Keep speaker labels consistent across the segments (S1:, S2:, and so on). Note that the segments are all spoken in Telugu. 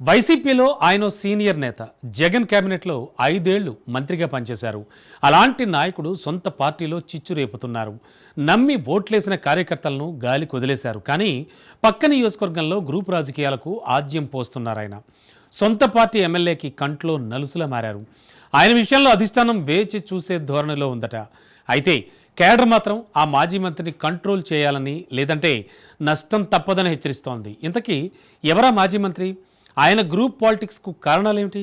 S1: వైసీపీలో ఆయన సీనియర్ నేత. జగన్ కేబినెట్లో ఐదేళ్ళు మంత్రిగా పనిచేశారు. అలాంటి నాయకుడు సొంత పార్టీలో చిచ్చు రేపుతున్నారు. నమ్మి ఓట్లేసిన కార్యకర్తలను గాలి కొదిలేశారు కానీ పక్క నియోజకవర్గంలో గ్రూప్ రాజకీయాలకు ఆజ్యం పోస్తున్నారు ఆయన. సొంత పార్టీ ఎమ్మెల్యేకి కంట్లో నలుసులా మారారు. ఆయన విషయంలో అధిష్టానం వేచి చూసే ధోరణిలో ఉందట. అయితే కేడర్ మాత్రం ఆ మాజీ మంత్రిని కంట్రోల్ చేయాలని లేదంటే నష్టం తప్పదని హెచ్చరిస్తోంది. ఇంతకీ ఎవరా మాజీ మంత్రి? ఆయన గ్రూప్ పాలిటిక్స్కు కారణాలు ఏమిటి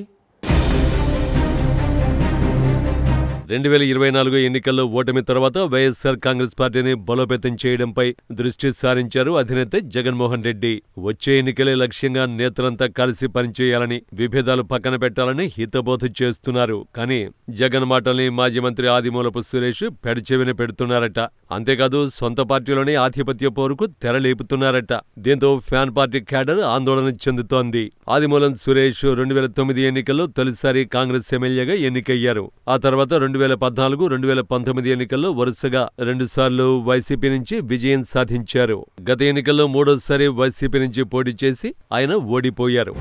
S2: రెండు వేల ఇరవై నాలుగు ఎన్నికల్లో ఓటమి తర్వాత వైఎస్సార్ కాంగ్రెస్ పార్టీని బలోపేతం చేయడంపై దృష్టి సారించారు అధినేత జగన్మోహన్ రెడ్డి. వచ్చే ఎన్నికలే లక్ష్యంగా నేతలంతా కలిసి పనిచేయాలని విభేదాలు పక్కన పెట్టాలని హితబోధ చేస్తున్నారు. కానీ జగన్ మాటల్ని మాజీ మంత్రి ఆదిమూలపు సురేష్ పెడచెవిన పెడుతున్నారట. అంతేకాదు సొంత పార్టీలోనే ఆధిపత్య పోరుకు తెరలేపుతున్నారట. దీంతో ఫ్యాన్ పార్టీ క్యాడర్ ఆందోళన చెందుతోంది. ఆదిమూలం సురేష్ రెండు వేల తొమ్మిది ఎన్నికల్లో తొలిసారి కాంగ్రెస్ ఎమ్మెల్యేగా ఎన్నికయ్యారు. ఆ తర్వాత రెండు వేల పద్నాలుగు రెండు వేల పంతొమ్మిది ఎన్నికల్లో వరుసగా రెండుసార్లు వైసీపీ నుంచి విజయం సాధించారు. గత ఎన్నికల్లో మూడోసారి వైసీపీ నుంచి పోటీ చేసి ఆయన ఓడిపోయారు.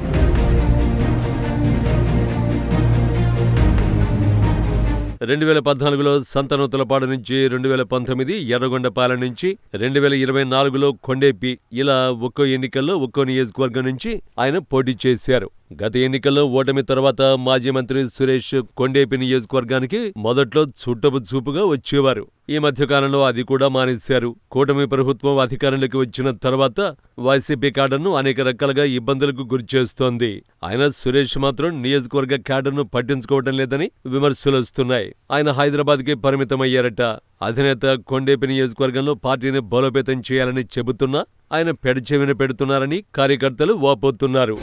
S2: రెండు వేల పద్నాలుగులో సంతనూతలపాడు నుంచి రెండు వేల పంతొమ్మిది ఎర్రగొండపాలెం నుంచి రెండు వేల ఇరవై నాలుగులో కొండేపి ఇలా ఒక్కో ఎన్నికల్లో ఒక్కో నియోజకవర్గం నుంచి ఆయన పోటీ చేశారు. గత ఎన్నికల్లో ఓటమి తర్వాత మాజీ మంత్రి సురేష్ కొండేపి నియోజకవర్గానికి మొదట్లో చుట్టపు చూపుగా వచ్చేవారు. ఈ మధ్యకాలంలో అది కూడా మానేశారు. కూటమి ప్రభుత్వం అధికారంలోకి వచ్చిన తర్వాత వైసీపీ క్యాడర్ను అనేక రకాలుగా ఇబ్బందులకు గురిచేస్తోంది ఆయన సురేష్ మాత్రం నియోజకవర్గ క్యాడర్ను పట్టించుకోవడం లేదని విమర్శలొస్తున్నాయి ఆయన హైదరాబాద్కి పరిమితమయ్యారట. అధినేత కొండేపి నియోజకవర్గంలో పార్టీని బలోపేతం చేయాలని చెబుతున్నా ఆయన పెడచెవిన పెడుతున్నారని కార్యకర్తలు వాపోతున్నారు.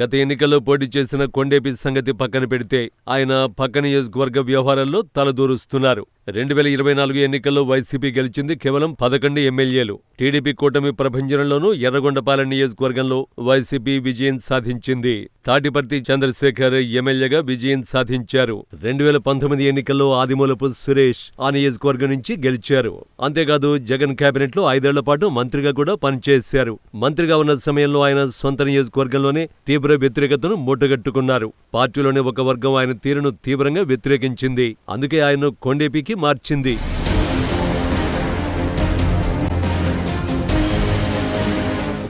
S2: గత ఎన్నికల్లో పోటీ చేసిన కొండేపి సంగతి పక్కన పెడితే ఆయన పక్క నియోజకవర్గ వ్యవహారాల్లో తలదూరుస్తున్నారు. రెండు వేల ఇరవై నాలుగు ఎన్నికల్లో వైసీపీ గెలిచింది కేవలం పదకొండు ఎమ్మెల్యేలు. టీడీపీ కూటమి ప్రభంజనంలోనూ ఎర్రగొండపాలెం నియోజకవర్గంలో వైసీపీ విజయం సాధించింది. తాటిపర్తి చంద్రశేఖర్ ఎమ్మెల్యేగా విజయం సాధించారు. రెండు వేల పంతొమ్మిది ఎన్నికల్లో ఆదిమూలపు సురేష్ ఆ నియోజకవర్గం నుంచి గెలిచారు. అంతేకాదు జగన్ కేబినెట్లో ఐదేళ్ళ పాటు మంత్రిగా కూడా పనిచేశారు. మంత్రిగా ఉన్న సమయంలో ఆయన సొంత నియోజకవర్గంలోనే తీవ్ర వ్యతిరేకతను మూటగట్టుకున్నారు. పార్టీలోని ఒక వర్గం ఆయన తీరును తీవ్రంగా వ్యతిరేకించింది. అందుకే ఆయన్ను కొండేపీకి మార్చింది.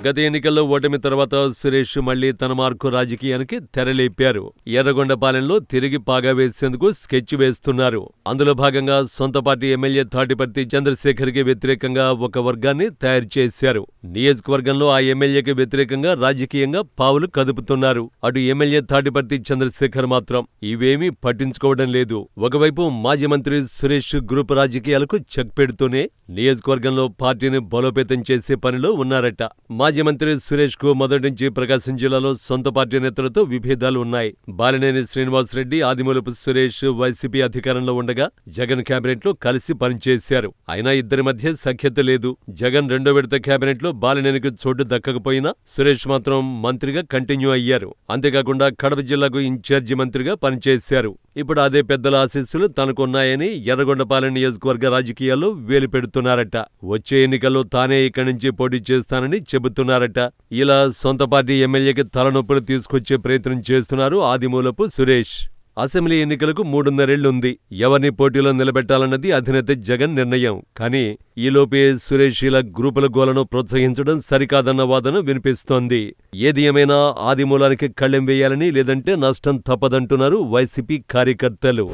S2: గత ఎన్నికల్లో ఓటమి తర్వాత సురేష్ మళ్ళీ తన మార్కు రాజకీయానికి తెరలేపారు. ఎర్రగొండపాలెంలో తిరిగి పాగా వేసేందుకు స్కెచ్ వేస్తున్నారు. అందులో భాగంగా సొంత పార్టీ ఎమ్మెల్యే తాటిపర్తి చంద్రశేఖర్కి వ్యతిరేకంగా ఒక వర్గాన్ని తయారు చేశారు. నియోజకవర్గంలో ఆ ఎమ్మెల్యేకి వ్యతిరేకంగా రాజకీయంగా పావులు కదుపుతున్నారు. అటు ఎమ్మెల్యే తాటిపర్తి చంద్రశేఖర్ మాత్రం ఇవేమీ పట్టించుకోవడం లేదు. ఒకవైపు మాజీ మంత్రి సురేష్ గ్రూప్ రాజకీయాలకు చెక్ పెడుతూనే నియోజకవర్గంలో పార్టీని బలోపేతం చేసే పనిలో ఉన్నారట. మాజీ మంత్రి సురేష్కు మొదటి నుంచి ప్రకాశం జిల్లాలో సొంత పార్టీ నేతలతో విభేదాలు ఉన్నాయి. బాలినేని శ్రీనివాసరెడ్డి ఆదిమూలపు సురేష్ వైసీపీ అధికారంలో ఉండగా జగన్ కేబినెట్లో కలిసి పనిచేశారు. అయినా ఇద్దరి మధ్య సఖ్యత లేదు. జగన్ రెండో విడత కేబినెట్లో బాలినేనికి చోటు దక్కకపోయినా సురేష్ మాత్రం మంత్రిగా కంటిన్యూ అయ్యారు. అంతేకాకుండా కడప జిల్లాకు ఇన్ఛార్జి మంత్రిగా పనిచేశారు. ఇప్పుడు అదే పెద్దల ఆశీస్సులు తనకున్నాయని ఎర్రగొండపాలెం నియోజకవర్గ రాజకీయాల్లో వేలు పెడుతున్నారట. వచ్చే ఎన్నికల్లో తానే ఇక్కడి నుంచి పోటీ చేస్తానని చెబుతున్నారు చెబుతున్నారట ఇలా సొంత పార్టీ ఎమ్మెల్యేకి తలనొప్పులు తీసుకొచ్చే ప్రయత్నం చేస్తున్నారు ఆదిమూలపు సురేష్. అసెంబ్లీ ఎన్నికలకు మూడున్నరేళ్ళుంది ఎవరిని పోటీలో నిలబెట్టాలన్నది అధినేత జగన్ నిర్ణయం. కానీ ఈలోపే సురేష్ ఇలా గ్రూపుల గోలను ప్రోత్సహించడం సరికాదన్న వాదన వినిపిస్తోంది. ఏది ఏమైనా ఆదిమూలానికి కళ్ళెం వేయాలని లేదంటే నష్టం తప్పదంటున్నారు వైసీపీ కార్యకర్తలు.